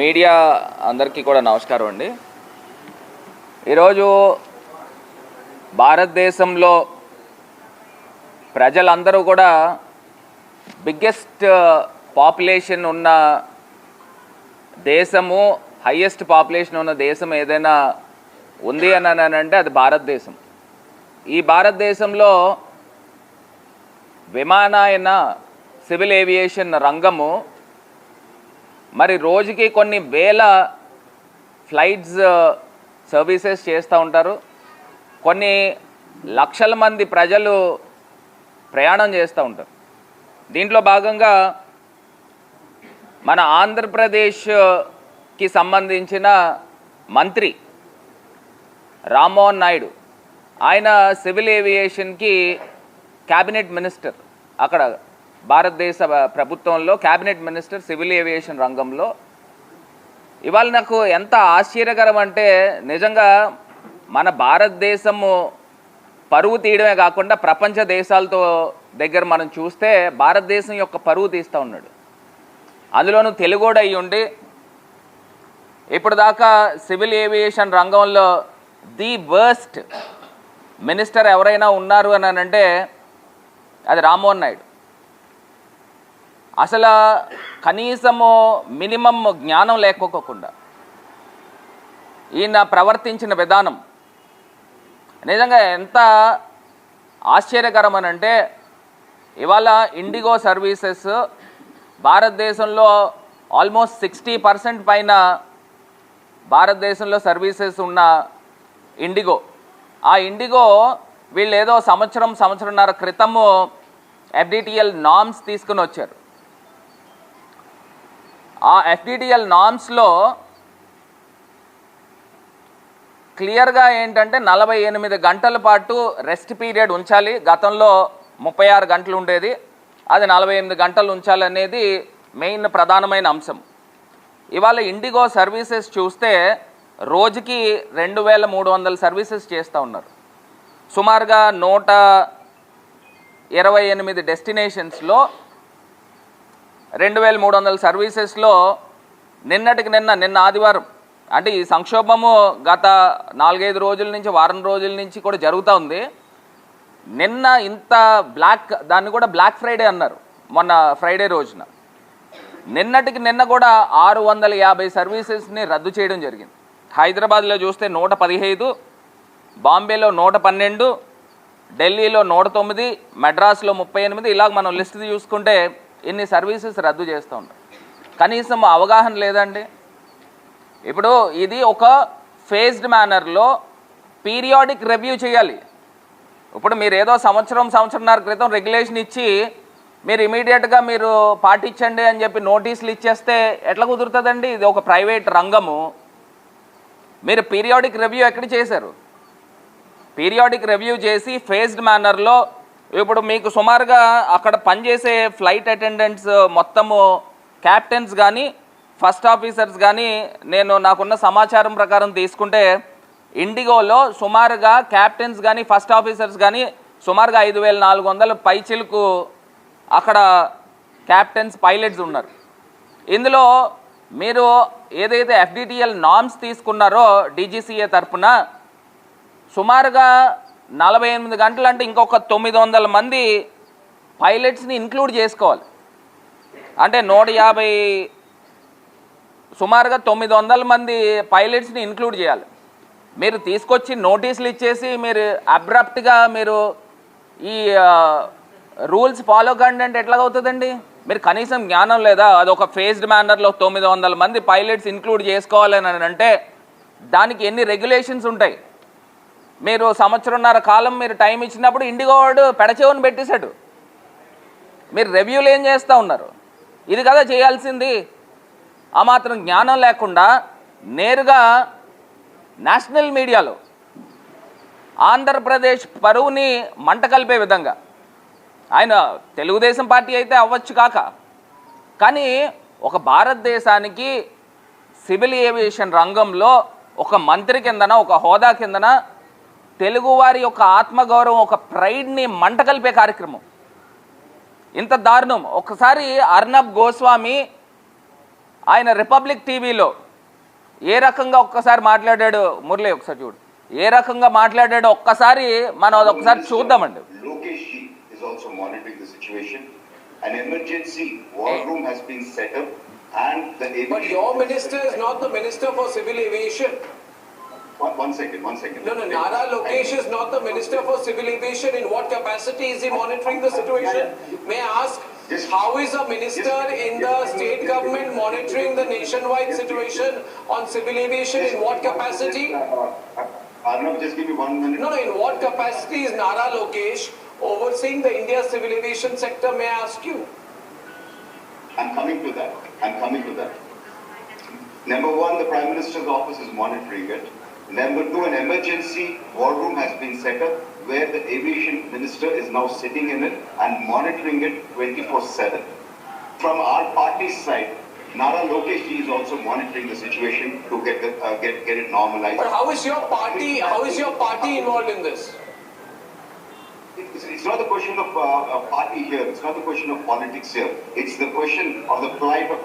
Media అందరికీ కూడా నమస్కారం అండి. ఈరోజు భారతదేశంలో ప్రజలందరూ కూడా బిగ్గెస్ట్ పాపులేషన్ ఉన్న దేశము హయ్యెస్ట్ పాపులేషన్ ఉన్న దేశం ఏదైనా ఉంది అని అంటే అది భారతదేశం. ఈ భారతదేశంలో విమానాయన సివిల్ ఏవియేషన్ రంగము మరి రోజుకి కొన్ని వేల ఫ్లైట్స్ సర్వీసెస్ చేస్తూ ఉంటారు. కొన్ని లక్షల మంది ప్రజలు ప్రయాణం చేస్తూ ఉంటారు. దీంట్లో భాగంగా మన ఆంధ్రప్రదేశ్కి సంబంధించిన మంత్రి రామ్మోహన్ నాయుడు ఆయన సివిల్ ఏవియేషన్కి క్యాబినెట్ మినిస్టర్ అక్కడ భారతదేశ ప్రభుత్వంలో క్యాబినెట్ మినిస్టర్ సివిల్ ఏవియేషన్ రంగంలో. ఇవాళ నాకు ఎంత ఆశ్చర్యకరం అంటే నిజంగా మన భారతదేశము పరువు తీయడమే కాకుండా ప్రపంచ దేశాలతో దగ్గర మనం చూస్తే భారతదేశం యొక్క పరువు తీస్తూ ఉన్నాడు. అందులోనూ తెలుగోడు అయి ఉండి ఇప్పుడు దాకా సివిల్ ఏవియేషన్ రంగంలో ది వర్స్ట్ మినిస్టర్ ఎవరైనా ఉన్నారు అని అంటే అది రామ్మోహన్ నాయుడు. అసలు కనీసము మినిమం జ్ఞానం లేకపోకుండా ఈయన ప్రవర్తించిన విధానం నిజంగా ఎంత ఆశ్చర్యకరం అంటే ఇవాళ ఇండిగో సర్వీసెస్ భారతదేశంలో ఆల్మోస్ట్ సిక్స్టీ పర్సెంట్ పైన భారతదేశంలో సర్వీసెస్ ఉన్న ఇండిగో. ఆ ఇండిగో వీళ్ళు ఏదో సంవత్సరం సంవత్సరంన్నర క్రితము ఎఫ్డిటిఎల్ నామ్స్ తీసుకుని వచ్చారు ఆ ఎఫ్డిడిఎల్ నామ్స్లో క్లియర్గా ఏంటంటే నలభై ఎనిమిది గంటల పాటు రెస్ట్ పీరియడ్ ఉంచాలి. గతంలో ముప్పై ఆరు గంటలు ఉండేది. అది నలభై ఎనిమిది గంటలు ఉంచాలనేది మెయిన్ ప్రధానమైన అంశం. ఇవాళ ఇండిగో సర్వీసెస్ చూస్తే రోజుకి రెండు వేల మూడు వందల సర్వీసెస్ చేస్తూ ఉన్నారు. సుమారుగా నూట ఇరవై ఎనిమిది డెస్టినేషన్స్లో రెండు వేల మూడు వందల సర్వీసెస్లో నిన్నటికి నిన్న నిన్న ఆదివారం. అంటే ఈ సంక్షోభము గత నాలుగైదు రోజుల నుంచి వారం రోజుల నుంచి కూడా జరుగుతూ ఉంది. నిన్న ఇంత బ్లాక్ దాన్ని కూడా బ్లాక్ ఫ్రైడే అన్నారు మొన్న ఫ్రైడే రోజున. నిన్నటికి నిన్న కూడా ఆరు వందల యాభై సర్వీసెస్ని రద్దు చేయడం జరిగింది. హైదరాబాద్లో చూస్తే నూట పదిహేను బాంబేలో నూట పన్నెండు ఢిల్లీలో నూట తొమ్మిది మెడ్రాస్లో ముప్పై ఎనిమిది ఇలాగ మనం లిస్ట్ చూసుకుంటే ఇన్ని సర్వీసెస్ రద్దు చేస్తూ ఉంటాం కనీసం అవగాహన లేదండి. ఇప్పుడు ఇది ఒక ఫేజ్డ్ మేనర్లో పీరియాడిక్ రివ్యూ చేయాలి. ఇప్పుడు మీరు ఏదో సంవత్సరం సంవత్సరంన్నర క్రితం రెగ్యులేషన్ ఇచ్చి మీరు ఇమీడియట్గా మీరు పాటించండి అని చెప్పి నోటీసులు ఇచ్చేస్తే ఎట్లా కుదురుతుందండి? ఇది ఒక ప్రైవేట్ రంగము. మీరు పీరియాడిక్ రివ్యూ ఎక్కడ చేశారు? పీరియాడిక్ రివ్యూ చేసి ఫేజ్డ్ మేనర్లో ఇప్పుడు మీకు సుమారుగా అక్కడ పనిచేసే ఫ్లైట్ అటెండెంట్స్ మొత్తము క్యాప్టెన్స్ కానీ ఫస్ట్ ఆఫీసర్స్ కానీ నేను నాకున్న సమాచారం ప్రకారం తీసుకుంటే ఇండిగోలో సుమారుగా క్యాప్టెన్స్ కానీ ఫస్ట్ ఆఫీసర్స్ కానీ సుమారుగా ఐదు వేల నాలుగు వందల పైచిలకు అక్కడ క్యాప్టెన్స్ పైలట్స్ ఉన్నారు. ఇందులో మీరు ఏదైతే ఎఫ్డిటిఎల్ నామ్స్ తీసుకున్నారో డీజీసీఏ తరపున సుమారుగా నలభై ఎనిమిది గంటలు అంటే ఇంకొక తొమ్మిది వందల మంది పైలట్స్ని ఇంక్లూడ్ చేసుకోవాలి. అంటే నూట యాభై సుమారుగా తొమ్మిది వందల మంది పైలట్స్ని ఇంక్లూడ్ చేయాలి. మీరు తీసుకొచ్చి నోటీసులు ఇచ్చేసి మీరు అబ్రప్ట్గా మీరు ఈ రూల్స్ ఫాలో కండి అంటే ఎట్లా అవుతుందండి మీరు కనీసం జ్ఞానం లేదా అది ఒక ఫేస్డ్ మేనర్లో తొమ్మిది వందల మంది పైలట్స్ ఇంక్లూడ్ చేసుకోవాలని అని అంటే దానికి ఎన్ని రెగ్యులేషన్స్ ఉంటాయి? మీరు సంవత్సరంన్నర కాలం మీరు టైం ఇచ్చినప్పుడు ఇండిగో వాడు పెడచెవుని పెట్టేశాడు. మీరు రివ్యూలు ఏం చేస్తూ ఉన్నారు? ఇది కదా చేయాల్సింది. ఆ మాత్రం జ్ఞానం లేకుండా నేరుగా నేషనల్ మీడియాలో ఆంధ్రప్రదేశ్ పరువుని మంట కలిపే విధంగా. ఆయన తెలుగుదేశం పార్టీ అయితే అవ్వచ్చు కాక. కానీ ఒక భారతదేశానికి సివిల్ ఏవియేషన్ రంగంలో ఒక మంత్రి కిందన ఒక హోదా కిందన తెలుగువారి యొక్క ఆత్మగౌరవం ఒక ప్రైడ్ని మంట కలిపే కార్యక్రమం. ఇంత దారుణం. ఒకసారి అర్ణబ్ గోస్వామి ఆయన రిపబ్లిక్ టీవీలో ఏ రకంగా ఒక్కసారి మాట్లాడాడు మురళి ఒకసారి చూడు. ఏ రకంగా మాట్లాడాడు ఒక్కసారి మనం అది ఒకసారి చూద్దామండి. One, one second, one second. No, no, Nara Lokesh is not the minister for civil aviation. In what capacity is he monitoring the situation? May I ask, Yes. how is a minister in the state government monitoring the nationwide situation on civil aviation? In what capacity? Uh, uh, uh, Arnav, just give me one minute. No, no, in what capacity is Nara Lokesh overseeing the India civil aviation sector? May I ask you? I'm coming to that. I'm coming to that. Number one, the Prime Minister's office is monitoring it. Number two, an emergency war room has been set up where the aviation minister is now sitting in it and monitoring it 24/7. From our party's side, Nara Lokesh ji is also monitoring the situation to get the, uh, get get it normalized. But how is your party, how is your party involved in this? It's, it's not the question of uh, a party here. It's not the question of politics here. It's the question of the plight of.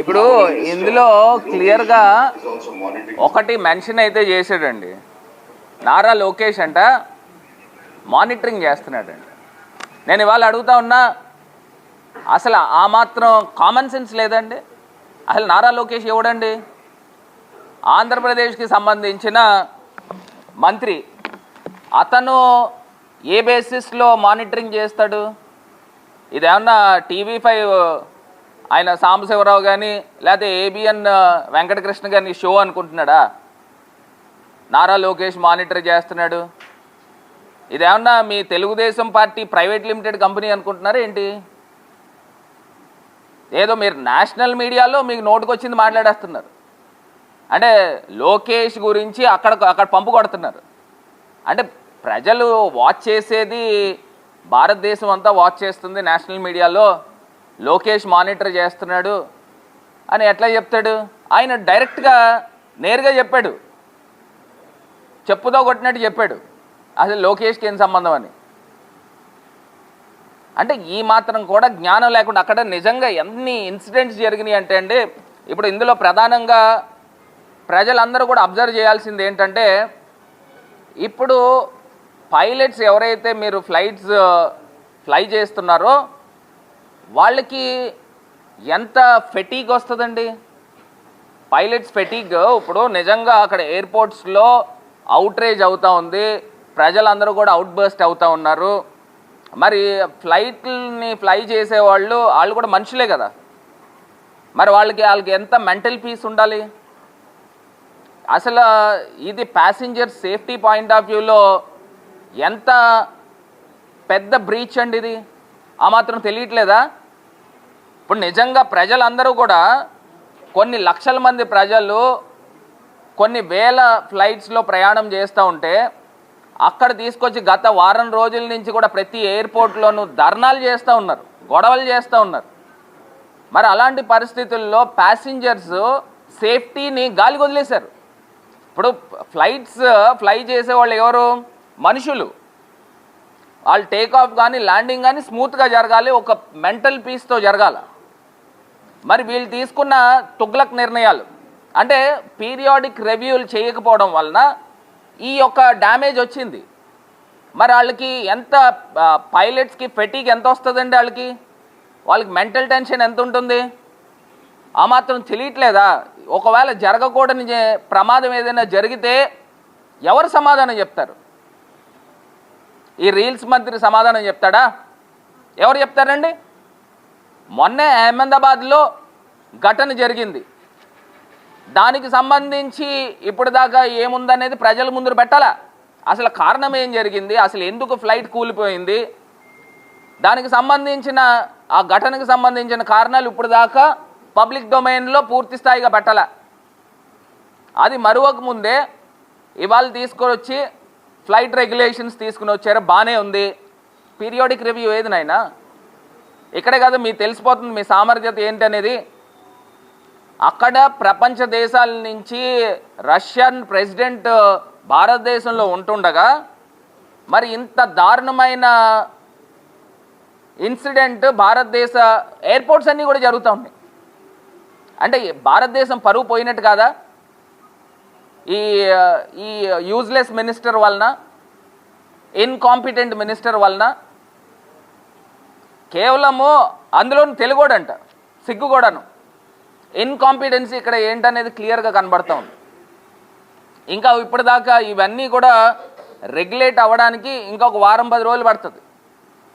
ఇప్పుడు ఇందులో క్లియర్గా ఒకటి mention అయితే చేశాడండి. నారా లోకేష్ అంట monitoring చేస్తున్నాడండి. నేను ఇవాళ అడుగుతా ఉన్నా అసలు ఆ మాత్రం కామన్ సెన్స్ లేదండి? అసలు నారా లోకేష్ ఎవడండి? ఆంధ్రప్రదేశ్కి సంబంధించిన మంత్రి అతను ఏ బేసిస్లో మానిటరింగ్ చేస్తాడు? ఇదేమన్నా టీవీ ఫైవ్ ఆయన సాంబశివరావు కానీ లేకపోతే ఏబిఎన్ వెంకటకృష్ణ గారిని షో అనుకుంటున్నాడా? నారా లోకేష్ మానిటర్ చేస్తున్నాడు. ఇదేమన్నా మీ Telugu Desam party private limited company అనుకుంటున్నారా ఏంటి? ఏదో మీరు నేషనల్ మీడియాలో మీకు నోటుకొచ్చింది మాట్లాడేస్తున్నారు. అంటే లోకేష్ గురించి అక్కడ అక్కడ పంపు కొడుతున్నారు. అంటే ప్రజలు వాచ్ చేసేది భారతదేశం అంతా వాచ్ చేస్తుంది నేషనల్ మీడియాలో. లోకేష్ మానిటర్ చేస్తున్నాడు అని ఎట్లా చెప్తాడు? ఆయన డైరెక్ట్గా నేరుగా చెప్పాడు. చెప్పుతో కొట్టినట్టు చెప్పాడు. అసలు లోకేష్కి ఏం సంబంధం అని? అంటే ఈ మాత్రం కూడా జ్ఞానం లేకుండా అక్కడ నిజంగా ఎన్ని ఇన్సిడెంట్స్ జరిగినాయి అంటే అండి ఇప్పుడు ఇందులో ప్రధానంగా ప్రజలందరూ కూడా అబ్జర్వ్ చేయాల్సింది ఏంటంటే ఇప్పుడు పైలట్స్ ఎవరైతే మీరు ఫ్లైట్స్ ఫ్లై చేస్తున్నారో వాళ్ళకి ఎంత ఫెటీగ్ వస్తుందండి? పైలట్స్ ఫెటీగ్ ఇప్పుడు నిజంగా అక్కడ ఎయిర్పోర్ట్స్లో అవుట్రేజ్ అవుతూ ఉంది. ప్రజలందరూ కూడా అవుట్ బర్స్ట్ అవుతూ ఉన్నారు. మరి ఫ్లైట్ని ఫ్లై చేసేవాళ్ళు వాళ్ళు కూడా మనుషులే కదా? మరి వాళ్ళకి వాళ్ళకి ఎంత మెంటల్ పీస్ ఉండాలి? అసలు ఇది ప్యాసింజర్ సేఫ్టీ పాయింట్ ఆఫ్ వ్యూలో ఎంత పెద్ద బ్రీచ్ అండి ఇది? ఆ మాత్రం తెలియట్లేదా? ఇప్పుడు నిజంగా ప్రజలందరూ కూడా కొన్ని లక్షల మంది ప్రజలు కొన్ని వేల ఫ్లైట్స్లో ప్రయాణం చేస్తూ ఉంటే అక్కడ తీసుకొచ్చి గత వారం రోజుల నుంచి కూడా ప్రతి ఎయిర్పోర్ట్లోనూ ధర్నాలు చేస్తూ ఉన్నారు గొడవలు చేస్తూ ఉన్నారు. మరి అలాంటి పరిస్థితుల్లో ప్యాసింజర్స్ సేఫ్టీని గాలి వదిలేశారు. ఇప్పుడు ఫ్లైట్స్ ఫ్లై చేసే వాళ్ళు ఎవరు? మనుషులు. వాళ్ళు టేక్ ఆఫ్ కానీ ల్యాండింగ్ కానీ స్మూత్గా జరగాలి ఒక మెంటల్ పీస్తో జరగాల. మరి వీళ్ళు తీసుకున్న తుగ్లక్ నిర్ణయాలు. అంటే పీరియాడిక్ రివ్యూలు చేయకపోవడం వలన ఈ యొక్క డ్యామేజ్ వచ్చింది. మరి వాళ్ళకి ఎంత పైలట్స్కి ఫెటీక్ ఎంత వస్తుందండి వాళ్ళకి? వాళ్ళకి మెంటల్ టెన్షన్ ఎంత ఉంటుంది? ఆ మాత్రం తెలియట్లేదా? ఒకవేళ జరగకూడని ప్రమాదం ఏదైనా జరిగితే ఎవరు సమాధానం చెప్తారు? ఈ రీల్స్ మంత్రి సమాధానం చెప్తాడా? ఎవరు చెప్తారండి? మొన్నే అహ్మదాబాద్లో ఘటన జరిగింది. దానికి సంబంధించి ఇప్పుడు దాకా ఏముందనేది ప్రజల ముందు పెట్టాలా? అసలు కారణం ఏం జరిగింది? అసలు ఎందుకు ఫ్లైట్ కూలిపోయింది? దానికి సంబంధించిన ఆ ఘటనకు సంబంధించిన కారణాలు ఇప్పుడు దాకా పబ్లిక్ డొమైన్లో పూర్తి స్థాయిగా పెట్టాల? అది మరొక ముందే ఇవాళ తీసుకొని వచ్చి ఫ్లైట్ రెగ్యులేషన్స్ తీసుకుని వచ్చారు. బాగానే ఉంది. పీరియాడిక్ రివ్యూ ఏది నాయనా? ఇక్కడే కదా మీకు తెలిసిపోతుంది మీ సామర్థ్యత ఏంటనేది అక్కడ ప్రపంచ దేశాల నుంచి రష్యన్ ప్రెసిడెంట్ భారతదేశంలో ఉంటుండగా మరి ఇంత దారుణమైన ఇన్సిడెంట్ భారతదేశ ఎయిర్పోర్ట్స్ అన్నీ కూడా జరుగుతూ ఉన్నాయి. అంటే భారతదేశం పరువు పోయినట్టు కాదా? ఈ ఈ యూజ్లెస్ మినిస్టర్ వలన ఇన్కాంపిటెంట్ మినిస్టర్ వలన కేవలము అందులోని తెలుగోడంట సిగ్గు కూడాను ఇన్కాంపిటెన్సీ ఇక్కడ ఏంటనేది క్లియర్గా కనబడతా ఉంది. ఇంకా ఇప్పటిదాకా ఇవన్నీ కూడా రెగ్యులేట్ అవ్వడానికి ఇంకొక వారం పది రోజులు పడుతుంది.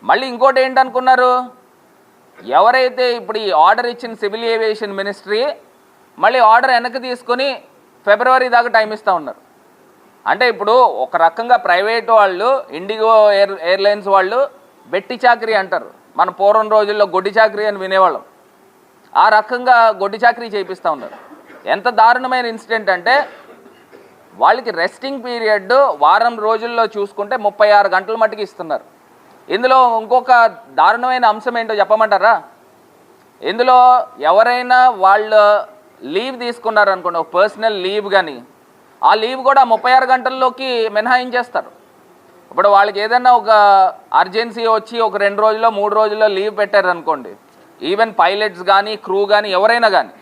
మళ్ళీ ఇంకోటి ఏంటనుకున్నారు? ఎవరైతే ఇప్పుడు ఈ ఆర్డర్ ఇచ్చిన సివిల్ ఏవియేషన్ మినిస్ట్రీ మళ్ళీ ఆర్డర్ వెనక్కి తీసుకొని ఫిబ్రవరి దాకా టైం ఇస్తూ ఉన్నారు. అంటే ఇప్పుడు ఒక రకంగా ప్రైవేట్ వాళ్ళు ఇండిగో ఎయిర్ ఎయిర్లైన్స్ వాళ్ళు బెట్టి చాకరీ అంటారు. మన పూర్వం రోజుల్లో గొడ్డి చాకరీ అని వినేవాళ్ళం. ఆ రకంగా గొడ్డి చాకరీ చేయిస్తూ ఉన్నారు. ఎంత దారుణమైన ఇన్సిడెంట్ అంటే వాళ్ళకి రెస్టింగ్ పీరియడ్ వారం రోజుల్లో చూసుకుంటే ముప్పై ఆరు గంటల మట్టుకు ఇస్తున్నారు. ఇందులో ఇంకొక దారుణమైన అంశం ఏంటో చెప్పమంటారా? ఇందులో ఎవరైనా వాళ్ళు లీవ్ తీసుకున్నారు అనుకోండి ఒక పర్సనల్ లీవ్ కానీ ఆ లీవ్ కూడా ముప్పై ఆరు గంటల్లోకి మినహాయించేస్తారు. ఇప్పుడు వాళ్ళకి ఏదైనా ఒక అర్జెన్సీ వచ్చి ఒక రెండు రోజుల్లో మూడు రోజుల్లో లీవ్ పెట్టారనుకోండి. ఈవెన్ పైలట్స్ కానీ క్రూ కానీ ఎవరైనా కానీ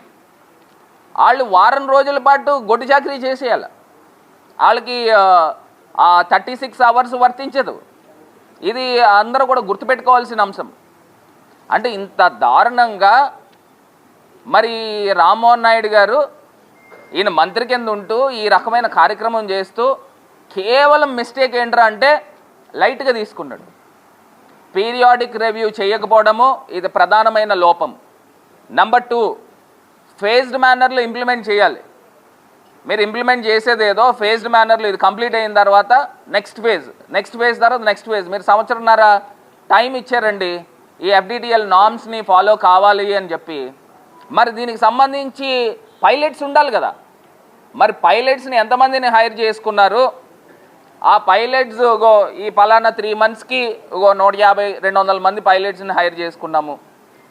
వాళ్ళు వారం రోజుల పాటు గొడ్డు చాకరీ చేసేయాలి. వాళ్ళకి థర్టీ సిక్స్ అవర్స్ వర్తించదు. ఇది అందరూ కూడా గుర్తుపెట్టుకోవాల్సిన అంశం. అంటే ఇంత దారుణంగా మరి రామ్మోహన్ నాయుడు గారు ఈయన మంత్రి కింద ఉంటూ ఈ రకమైన కార్యక్రమం చేస్తూ కేవలం మిస్టేక్ ఏంట్రా అంటే లైట్గా తీసుకున్నాడు. పీరియాడిక్ రివ్యూ చేయకపోవడము ఇది ప్రధానమైన లోపం. నెంబర్ టూ ఫేజ్డ్ మేనర్లో ఇంప్లిమెంట్ చేయాలి. మీరు ఇంప్లిమెంట్ చేసేది ఏదో ఫేజ్డ్ మేనర్లో ఇది కంప్లీట్ అయిన తర్వాత నెక్స్ట్ ఫేజ్ నెక్స్ట్ ఫేజ్ తర్వాత నెక్స్ట్ ఫేజ్ మీరు సంవత్సరంన్నర టైం ఇచ్చారండి ఈ ఎఫ్డిటిఎల్ నామ్స్ని ఫాలో కావాలి అని చెప్పి. మరి దీనికి సంబంధించి పైలట్స్ ఉండాలి కదా. మరి పైలట్స్ని ఎంతమందిని హైర్ చేసుకున్నారు? ఆ పైలట్స్ గో ఈ పలానా త్రీ మంత్స్కి గో నూట యాభై రెండు వందల మంది పైలట్స్ని హైర్ చేసుకున్నాము.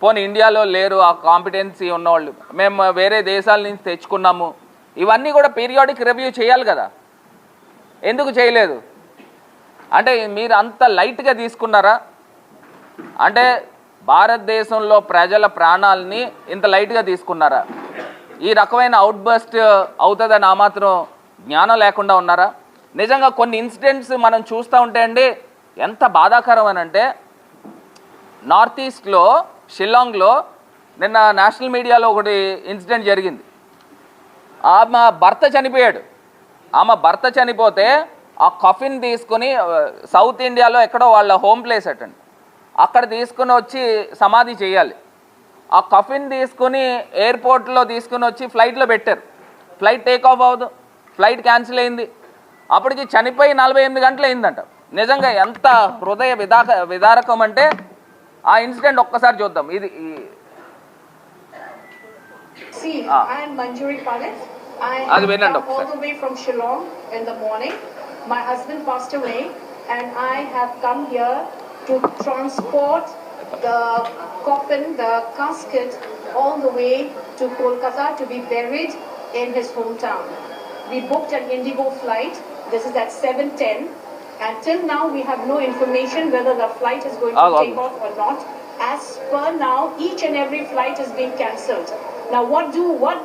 పోనీ ఇండియాలో లేరు ఆ కాంపిటెన్సీ ఉన్నవాళ్ళు మేము వేరే దేశాల నుంచి తెచ్చుకున్నాము. ఇవన్నీ కూడా పీరియాడిక్ రివ్యూ చేయాలి కదా. ఎందుకు చేయలేదు? అంటే మీరు అంత లైట్గా తీసుకున్నారా? అంటే భారతదేశంలో ప్రజల ప్రాణాలని ఇంత లైట్గా తీసుకున్నారా? ఈ రకమైన అవుట్ బస్ట్ అవుతుందని ఆ మాత్రం జ్ఞానం లేకుండా ఉన్నారా? నిజంగా కొన్ని ఇన్సిడెంట్స్ మనం చూస్తూ ఉంటే అండి ఎంత బాధాకరం అని అంటే నార్త్ ఈస్ట్లో షిల్లాంగ్లో నిన్న నేషనల్ మీడియాలో ఒకటి ఇన్సిడెంట్ జరిగింది. ఆమె భర్త చనిపోయాడు. ఆమె భర్త చనిపోతే ఆ కఫిన్ తీసుకుని సౌత్ ఇండియాలో ఎక్కడో వాళ్ళ హోమ్ ప్లేస్ అటండి అక్కడ తీసుకుని వచ్చి సమాధి చేయాలి. ఆ కఫిన్ తీసుకుని ఎయిర్పోర్ట్లో తీసుకుని వచ్చి ఫ్లైట్లో పెట్టారు. ఫ్లైట్ టేక్ ఆఫ్ అవ్వదు. ఫ్లైట్ క్యాన్సిల్ అయింది. అప్పటికి చనిపోయి నలభై ఎనిమిది గంటలు అయిందంట నిజంగా ఎంత హృదయ విదాక విదారకం అంటే ఆ ఇన్సిడెంట్ ఒక్కసారి చూద్దాం ఇది Ah. అది వినండి ఒకసారి. My husband passed away and I have come here to transport the coffin, the casket, all the way to Kolkata to be buried in his hometown. We booked an Indigo flight. This is at 7.10. And till now, we have no information whether the flight is going to Ah, take ah. off or not. As per now, each and every flight is being cancelled. Now, what do what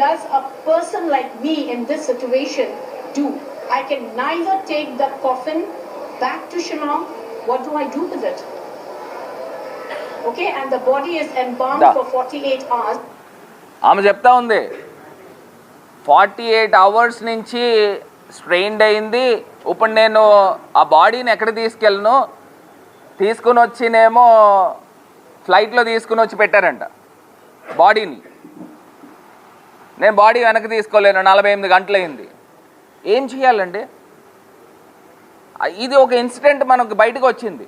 does a person like me in this situation do? I can neither take the coffin back to Shillong. What do I do with it? Okay, and the body is embalmed Da. for 48 hours. ఆమె చెప్తా ఉంది forty eight hours నుంచి strained అయింది. ఇప్పుడు నేను ఆ బాడీని ఎక్కడ తీసుకెళ్ళను? తీసుకుని వచ్చినేమో ఫ్లైట్లో తీసుకుని వచ్చి పెట్టారంట బాడీని. నేను బాడీ వెనక్కి తీసుకోలేను. నలభై ఎనిమిది గంటలైంది. ఏం చేయాలండి? ఇది ఒక ఇన్సిడెంట్ మనకు బయటకు వచ్చింది.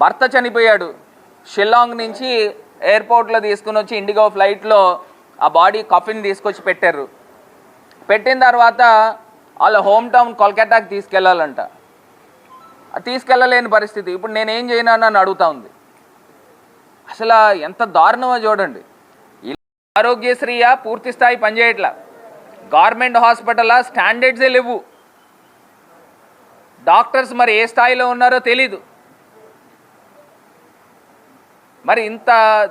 భర్త చనిపోయాడు. షిల్లాంగ్ నుంచి ఎయిర్పోర్ట్లో తీసుకుని వచ్చి ఇండిగో ఫ్లైట్లో ఆ బాడీ కఫిన్ తీసుకొచ్చి పెట్టారు. పెట్టిన తర్వాత వాళ్ళ హోమ్ టౌన్ కోల్కతాకి తీసుకెళ్ళాలంట. తీసుకెళ్ళలేని పరిస్థితి. ఇప్పుడు నేనేం చేయను అని అడుగుతా ఉంది. అసలు ఎంత దారుణమో చూడండి. ఆరోగ్యశ్రీయా పూర్తి స్థాయి పనిచేయట్లా. గవర్నమెంట్ హాస్పిటల్ స్టాండర్డ్సే లేవు. డాక్టర్స్ మరి ఏ స్థాయిలో ఉన్నారో తెలీదు. మరి ఇంత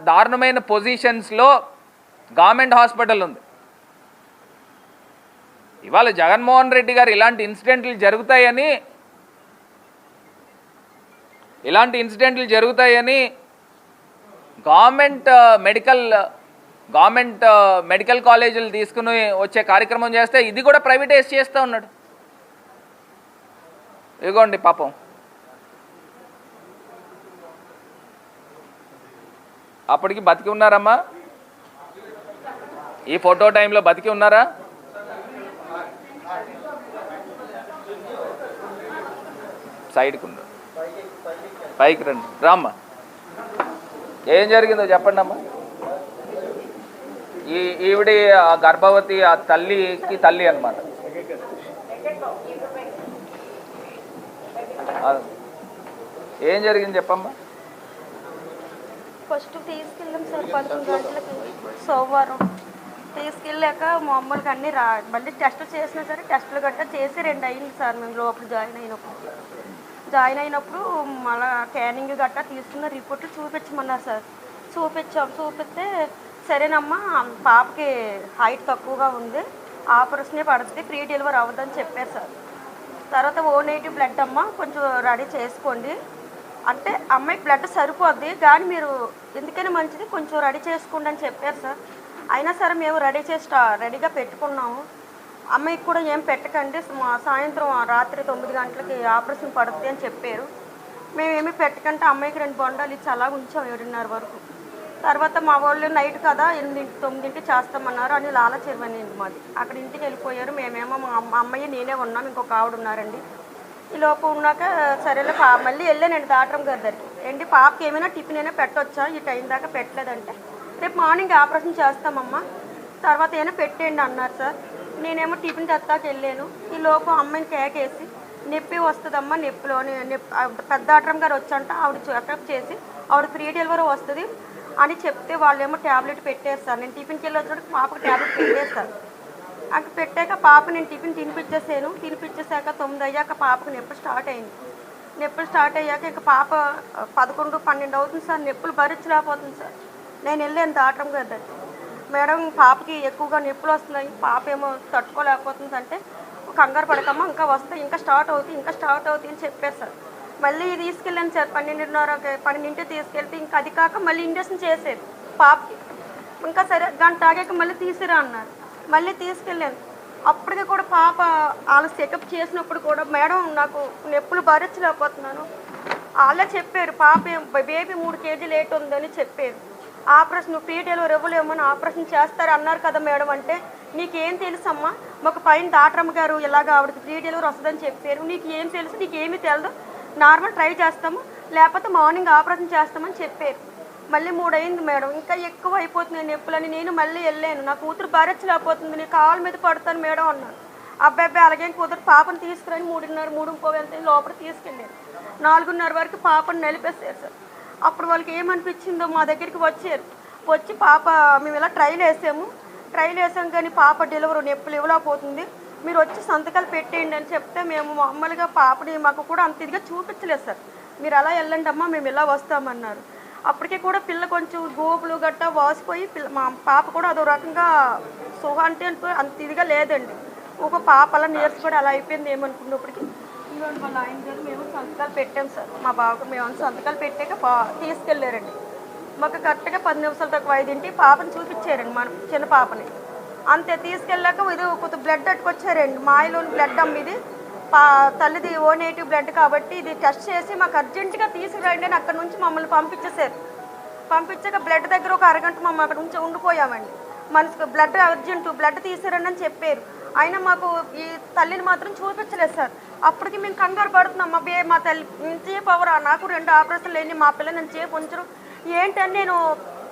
దారుణమైన పొజిషన్స్లో గవర్నమెంట్ హాస్పిటల్ ఉంది. ఇవాళ జగన్మోహన్ రెడ్డి గారు ఇలాంటి ఇన్సిడెంట్లు జరుగుతాయని ఇలాంటి ఇన్సిడెంట్లు జరుగుతాయని గవర్నమెంట్ మెడికల్ గవర్నమెంట్ మెడికల్ కాలేజీలు తీసుకుని వచ్చే కార్యక్రమం చేస్తే ఇది కూడా ప్రైవేటైజ్ చేస్తూ ఉన్నాడు. ఇదిగోండి పాపం. అప్పటికి బతికి ఉన్నారమ్మా? ఈ ఫోటో టైంలో బతికి ఉన్నారా? సైడ్కి ఉండు పైకి రండి రామ్మా. ఏం జరిగిందో చెప్పండి అమ్మా ఈ ఈవిడి ఆ గర్భవతి ఆ తల్లికి తల్లి అన్నమాట. ఏం జరిగింది చెప్పమ్మా. ఫస్ట్ తీసుకెళ్ళాం సార్ పదకొండు గంటలకి సోమవారం. తీసుకెళ్ళాక మామూలుగా అన్నీ రా మళ్ళీ టెస్ట్ చేసినా సరే టెస్టులు గట్టా చేసి రెండు అయింది సార్. మేము లోపల జాయిన్ అయినప్పుడు. జాయిన్ అయినప్పుడు మళ్ళా స్కానింగ్ గట్టా తీసుకున్న రిపోర్ట్లు చూపించమన్నారు సార్. చూపించాం. చూపిస్తే సరేనమ్మా పాపకి హైట్ తక్కువగా ఉంది. ఆపరేషనే పడుతుంది. ఫ్రీ డెలివరీ అవ్వదని చెప్పారు సార్. తర్వాత ఓ నెగిటివ్ బ్లడ్ అమ్మ కొంచెం రెడీ చేసుకోండి. అంటే అమ్మాయి బ్లడ్ సరిపోద్ది కానీ మీరు ఎందుకని మంచిది కొంచెం రెడీ చేసుకోండి అని చెప్పారు సార్. అయినా సరే మేము రెడీ చేసి రెడీగా పెట్టుకున్నాము. అమ్మాయికి కూడా ఏం పెట్టకండి. మా సాయంత్రం రాత్రి తొమ్మిది గంటలకి ఆపరేషన్ పడుతుంది అని చెప్పారు. మేమేమి పెట్టకంటే అమ్మాయికి రెండు బొండాలు ఇచ్చి అలా ఉంచాం ఏడున్నర వరకు. తర్వాత మా వాళ్ళు నైట్ కదా ఎనిమిది తొమ్మిదింటి చేస్తామన్నారు అని లాల మాది. అక్కడ ఇంటికి వెళ్ళిపోయారు. మేమేమో మా అమ్మాయి నేనే ఉన్నాం ఇంకొక ఆవిడ ఉన్నారండి. ఈ లోపు ఉన్నాక సరేలే పా మళ్ళీ వెళ్ళానండి దాటరం గారి దగ్గరికి. ఏంటి పాపకి ఏమైనా టిఫిన్ అయినా పెట్టొచ్చా? ఈ టైం దాకా పెట్టలేదంటే. రేపు మార్నింగ్ ఆపరేషన్ చేస్తామమ్మా. తర్వాత ఏమైనా పెట్టేయండి అన్నారు సార్. నేనేమో టిఫిన్ తెస్తాకి వెళ్ళాను. ఈ లోపు అమ్మాయిని కేకేసి నొప్పి వస్తుందమ్మా నొప్పిలో నొప్పి పెద్ద ఆటరం గారు వచ్చంట ఆవిడ చెకప్ చేసి ఆవిడ ఫ్రీ డెలివరీ వస్తుంది అని చెప్తే వాళ్ళేమో ట్యాబ్లెట్ పెట్టేస్తారు నేను టిఫిన్కి వెళ్ళి వచ్చినప్పుడు పాపకు ట్యాబ్లెట్ పెట్టారు అక్కడ పెట్టాక పాప నేను టిఫిన్ తినిపించేసాను తినిపించేసాక తొమ్మిది అయ్యాక పాపకు నొప్పి స్టార్ట్ అయింది. నొప్పులు స్టార్ట్ అయ్యాక ఇక పాప పదకొండు పన్నెండు అవుతుంది సార్. నొప్పులు భరించలేకపోతుంది సార్. నేను వెళ్ళాను దాటం కదా మేడం పాపకి ఎక్కువగా నొప్పులు వస్తున్నాయి. పాప ఏమో తట్టుకోలేకపోతుంది అంటే కంగారు పడకమ్మా ఇంకా వస్తాయి ఇంకా స్టార్ట్ అవుతాయి ఇంకా స్టార్ట్ అవుతాయి అని చెప్పారు సార్. మళ్ళీ తీసుకెళ్ళాను సార్ పన్నెండున్నర పన్నెండింటి తీసుకెళ్తే ఇంకా అది కాక మళ్ళీ ఇంజక్షన్ చేసేది పాపకి. ఇంకా సరే గంట తాగాక మళ్ళీ తీసిరా అన్నారు. మళ్ళీ తీసుకెళ్ళాను. అప్పటికి కూడా పాప వాళ్ళ చెకప్ చేసినప్పుడు కూడా మేడం నాకు నొప్పులు భరించలేకపోతున్నాను. వాళ్ళే చెప్పారు పాప బేబీ మూడు కేజీలు లేట్ ఉందని చెప్పారు ఆపరేషన్ ఫ్రీ డెలివరీ ఇవ్వలేమని ఆపరేషన్ చేస్తారు అన్నారు కదా మేడం అంటే నీకేం తెలుసమ్మా? మాకు పైన దాటరమ్మ గారు ఇలాగ ఆవిడకి ఫ్రీ డెలివరీ వస్తుందని చెప్పారు. నీకు ఏం తెలుసు? నీకు ఏమీ తెలియదు నార్మల్ ట్రై చేస్తాము. లేకపోతే మార్నింగ్ ఆపరేషన్ చేస్తామని చెప్పారు. మళ్ళీ మూడైంది మేడం. ఇంకా ఎక్కువ అయిపోతుంది నొప్పులని. నేను మళ్ళీ వెళ్ళాను. నా కూతురు భరించలేకపోతుంది. నీ కాళ్ళ మీద పడతాను మేడం అన్నాను అబ్బాయి అబ్బాయి అలాగేం కుదరు పాపను తీసుకురని మూడున్నర మూడు ముప్పై వెళ్తే లోపల తీసుకెళ్ళాను నాలుగున్నర వరకు పాపను నలిపేశారు సార్. అప్పుడు వాళ్ళకి ఏమనిపించిందో మా దగ్గరికి వచ్చారు. వచ్చి పాప మేము ఇలా ట్రైల్ వేసాము. ట్రైల్ వేసాం కానీ పాప డెలివరీ నొప్పులు ఇవ్వలేకపోతుంది. మీరు వచ్చి సంతకాలు పెట్టేయండి అని చెప్తే మేము మామూలుగా పాపని మాకు కూడా అంత ఇదిగా చూపించలేదు సార్. మీరు అలా వెళ్ళండి అమ్మా మేము ఇలా వస్తామన్నారు. అప్పటికే కూడా పిల్ల కొంచెం గోపులు గట్టా వాసిపోయి పిల్ల మా పాప కూడా అదో రకంగా సుహ అంటే అంత ఇదిగా లేదండి. ఒక పాప అలా నీరసపడి అలా అయిపోయింది ఏమనుకున్నప్పటికీ. ఇవ్వండి మా నాయన గారు మేము సంతకాలు పెట్టాం సార్. మా బావకు మేము సంతకాలు పెట్టాక బా తీసుకెళ్ళారండి. మాకు కరెక్ట్గా పది నిమిషాలు తక్కువ ఐదింటి పాపని చూపించారండి మన చిన్న పాపని. అంతే తీసుకెళ్ళాక ఇది కొంత బ్లడ్ అట్టుకొచ్చారండి మాయలోని బ్లడ్ అమ్మిది పా తల్లిది ఓ నెగిటివ్ బ్లడ్ కాబట్టి ఇది టెస్ట్ చేసి మాకు అర్జెంటుగా తీసుకురండి అని అక్కడ నుంచి మమ్మల్ని పంపించేసారు పంపించాక బ్లడ్ దగ్గర ఒక అరగంట మమ్మల్ని అక్కడ ఉంచి ఉండిపోయామండి. మనసుకు బ్లడ్ అర్జెంటు బ్లడ్ తీసారని చెప్పారు. అయినా మాకు ఈ తల్లిని మాత్రం చూపించలేదు సార్. అప్పటికి మేము కంగారు పడుతున్నాం. మా బే మా తల్లి ఇంతే పవర్ నాకు రెండు ఆపరేషన్లు లేని మా పిల్లలు నేను చేపు ఉంచరు. ఏంటని నేను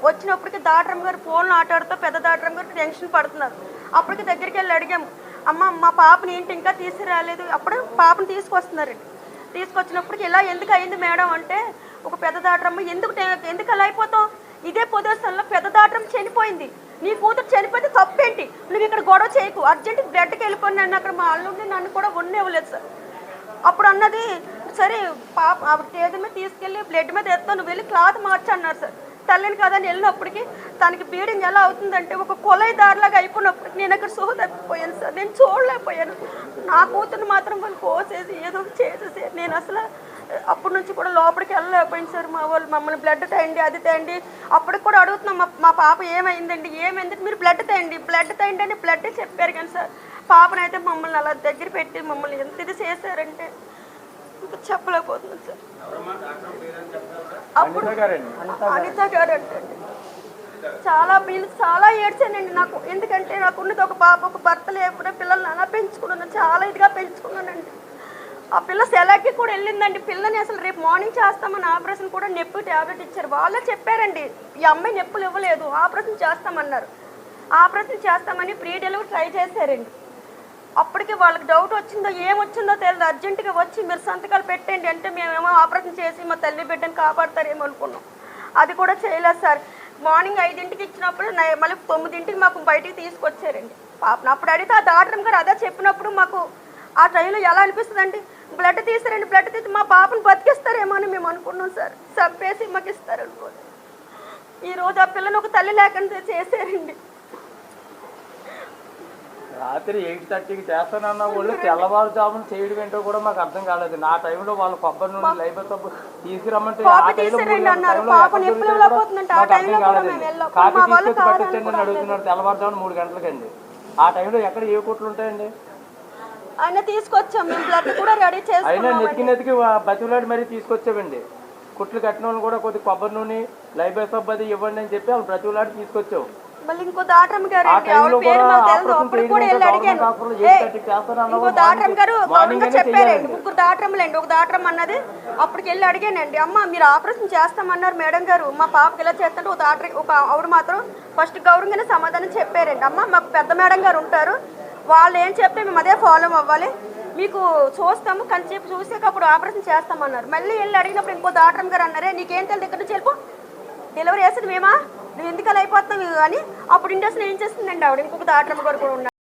వచ్చినప్పటికి దాటరం గారు ఫోన్లు ఆటాడుతూ పెద్ద దాటరం గారు టెన్షన్ పడుతున్నారు. అప్పటికి దగ్గరికి వెళ్ళి అడిగాము అమ్మ మా పాపని ఏంటి? ఇంకా తీసుకురాలేదు. అప్పుడు పాపని తీసుకొస్తున్నారండి తీసుకొచ్చినప్పటికి ఇలా ఎందుకు అయింది మేడం అంటే ఒక పెద్ద దాటరమ్మ ఎందుకు ఎందుకు అలా అయిపోతావు? ఇదే ప్రదేశంలో పెద్ద దాటరం చనిపోయింది. నీ కూతురు చనిపోతే తప్పేంటి? నువ్వు ఇక్కడ గొడవ చేయకు. అర్జెంట్ బ్లడ్కి వెళ్ళిపోయి నన్ను అక్కడ మా అల్లుండి నన్ను కూడా ఉండేవ్వలేదు సార్. అప్పుడు అన్నది సరే పాప ఆవిడ మీద తీసుకెళ్ళి బ్లడ్ మీద ఎత్తా నువ్వు వెళ్ళి క్లాత్ మార్చి అన్నారు సార్. తల్లిని కదా అని వెళ్ళినప్పటికీ తనకి బీడింగ్ ఎలా అవుతుందంటే ఒక కొలై దారిలాగా అయిపోయినప్పటికి నేను అక్కడ సోహ తప్పిపోయాను సార్. నేను చూడలేకపోయాను. నా కూతురు మాత్రం వాళ్ళు కోసేసి ఏదో చేసేసి నేను అసలు అప్పటి నుంచి కూడా లోపలికి వెళ్ళలేకపోయింది సార్. మా వాళ్ళు మమ్మల్ని బ్లడ్ తేయండి అది తేయండి. అప్పటికి కూడా అడుగుతున్నాం మా మా పాప ఏమైందండి ఏమైందంటే మీరు బ్లడ్ తేయండి బ్లడ్ తేయండి అని బ్లడ్ చెప్పారు కానీ సార్ పాపనైతే మమ్మల్ని అలా దగ్గర పెట్టి మమ్మల్ని ఎంత ఇది చేశారంటే ఇంకా చెప్పలేకపోతున్నాను సార్. అప్పుడు అనిత గారు. అంటే చాలా వీళ్ళు చాలా ఏడ్చానండి నాకు. ఎందుకంటే నాకు ఉన్నది ఒక పాప ఒక భర్త లేకుండా పిల్లల్ని అలా పెంచుకున్నాను చాలా ఇదిగా పెంచుకున్నానండి. ఆ పిల్ల సెలకి కూడా వెళ్ళిందండి. పిల్లని అసలు రేపు మార్నింగ్ చేస్తామని ఆపరేషన్ కూడా నొప్పి ట్యాబ్లెట్ ఇచ్చారు. వాళ్ళే చెప్పారండి ఈ అమ్మాయి నొప్పులు ఇవ్వలేదు ఆపరేషన్ చేస్తామన్నారు. ఆపరేషన్ చేస్తామని ప్రీ డెలివరీ ట్రై చేశారండి. అప్పటికి వాళ్ళకి డౌట్ వచ్చిందో ఏం వచ్చిందో తెలియదు. అర్జెంటుగా వచ్చి మీరు సంతకాలు పెట్టండి అంటే మేమేమో ఆపరేషన్ చేసి మా తల్లి బిడ్డని కాపాడతారేమో అనుకున్నాం. అది కూడా చేయలేదు సార్. మార్నింగ్ ఐదింటికి ఇచ్చినప్పుడు మళ్ళీ తొమ్మిదింటికి మాకు బయటికి తీసుకొచ్చారండి. పాపను అప్పుడు అడిగితే ఆ డాక్టర్ గారు అదే చెప్పినప్పుడు మాకు ఆ ట్రైన్లో ఎలా అనిపిస్తుందండి? బ్లడ్ తీసారండి బ్లడ్ తీసి మా పాపను బతికిస్తారేమో అని మేము అనుకున్నాం సార్. చంపేసి మాకు ఇస్తారు అనుకోండి. ఈరోజు ఆ పిల్లని ఒక తల్లి లేకుండా చేశారండి. రాత్రి ఎయిట్ థర్టీకి చేస్తానన్న వాళ్ళు తెల్లవారుజామున చేయడం ఏంటో కూడా మాకు అర్థం కాలేదు. నా టైంలో వాళ్ళు కొబ్బరి నుండి లైబర్ సబ్బు తీసుకురమ్మంటే కాపీ తీసుకొచ్చి పట్టించండి అని అడుగుతున్నారు తెల్లవారుజామున మూడు గంటలకండి. ఆ టైంలో ఎక్కడ ఏ కొట్లు ఉంటాయండి? ఆయన తీసుకొచ్చాం మేము బ్లడ్ కూడా రెడీ అయినా నెతికి నెతికి బతిలాడి మరీ తీసుకొచ్చామండి. కుట్లు కట్టిన కూడా కొద్ది కొబ్బరి నూనె లైబర్ సబ్బు అది ఇవ్వండి అని చెప్పి వాళ్ళు బ్రతిలాడి తీసుకొచ్చాం. మళ్ళీ ఇంకో దాటం గారు ఆవిడ పేరు మాకు తెలియదు అప్పుడు కూడా వెళ్ళి అడిగాను. ఇంకో దాటం గారు గౌరవంగా చెప్పారండి. ముగ్గురు దాటంలేండి ఒక దాటం అన్నది. అప్పటికి వెళ్ళి అడిగానండి అమ్మ మీరు ఆపరేషన్ చేస్తామన్నారు మేడం గారు. మా పాపకి ఇలా చేస్తుంటే ఒక దాట ఒక ఆవిడ మాత్రం ఫస్ట్ గౌరవంగానే సమాధానం చెప్పారండి. అమ్మ మాకు పెద్ద మేడం గారు ఉంటారు. వాళ్ళు ఏం చెప్తే మేము అదే ఫాలో అవ్వాలి. మీకు చూస్తాము కానీ చెప్పి చూసాక అప్పుడు ఆపరేషన్ చేస్తామన్నారు. మళ్ళీ వెళ్ళి అడిగినప్పుడు ఇంకో డాక్టర్ గారు అన్నారే నీకేం తెలియదు ఇక్కడ నుంచి వెళ్ళిపో. డెలివరీ చేస్తుంది మేమా? నువ్వు ఎందుకు అలా అయిపోతున్నావు అని? అప్పుడు ఇండస్ట్రీ ఏం చేస్తుందండి ఆవిడ? ఇంకొక డాక్టర్ గారు కూడా ఉన్నారు.